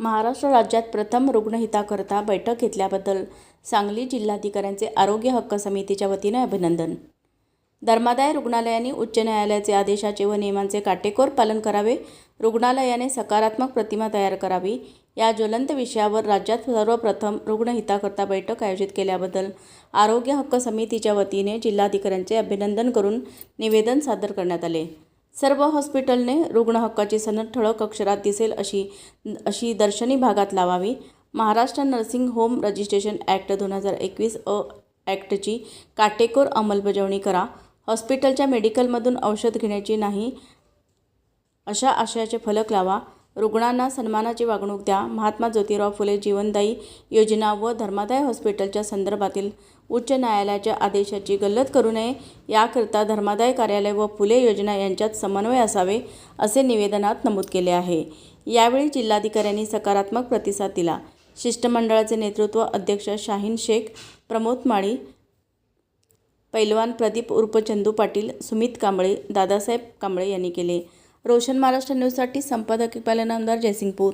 महाराष्ट्र राज्यात प्रथम रुग्णहिताकरता बैठक घेतल्याबद्दल सांगली जिल्हाधिकाऱ्यांचे आरोग्य हक्क समितीच्या वतीने अभिनंदन. धर्मादाय रुग्णालयांनी उच्च न्यायालयाचे आदेशाचे व नियमांचे काटेकोर पालन करावे रुग्णालयाने सकारात्मक प्रतिमा तयार करावी या ज्वलंत विषयावर राज्यात सर्वप्रथम रुग्णहिताकरता बैठक आयोजित केल्याबद्दल आरोग्य हक्क समितीच्या वतीने जिल्हाधिकाऱ्यांचे अभिनंदन करून निवेदन सादर करण्यात आले. सर्व हॉस्पिटलने रुग्ण हक्काची सनद ठळक अक्षरात दिसेल अशी अशी दर्शनी भागात लावावी. Maharashtra nursing home registration act दोन हजार एकवीस अ ॲक्टची काटेकोर अंमलबजावणी करा. हॉस्पिटलच्या मेडिकलमधून औषध घेण्याची नाही अशा आशयाचे फलक लावा. रुग्णांना सन्मानाची वागणूक द्या. महात्मा ज्योतिराव फुले जीवनदायी योजना व धर्मादाय हॉस्पिटलच्या संदर्भातील उच्च न्यायालयाच्या आदेशाची गल्लत करू नये. याकरिता धर्मादाय कार्यालय व फुले योजना यांच्यात समन्वय असावे असे निवेदनात नमूद केले आहे. यावेळी जिल्हाधिकाऱ्यांनी सकारात्मक प्रतिसाद दिला. शिष्टमंडळाचे नेतृत्व अध्यक्ष शाहीन शेख प्रमोद माळी पैलवान प्रदीप उर्फ चंदू पाटील सुमित कांबळे दादासाहेब कांबळे यांनी केले. रोशन महाराष्ट्र न्यूजसाठी संपादक पालन आमदार जयसिंगपूर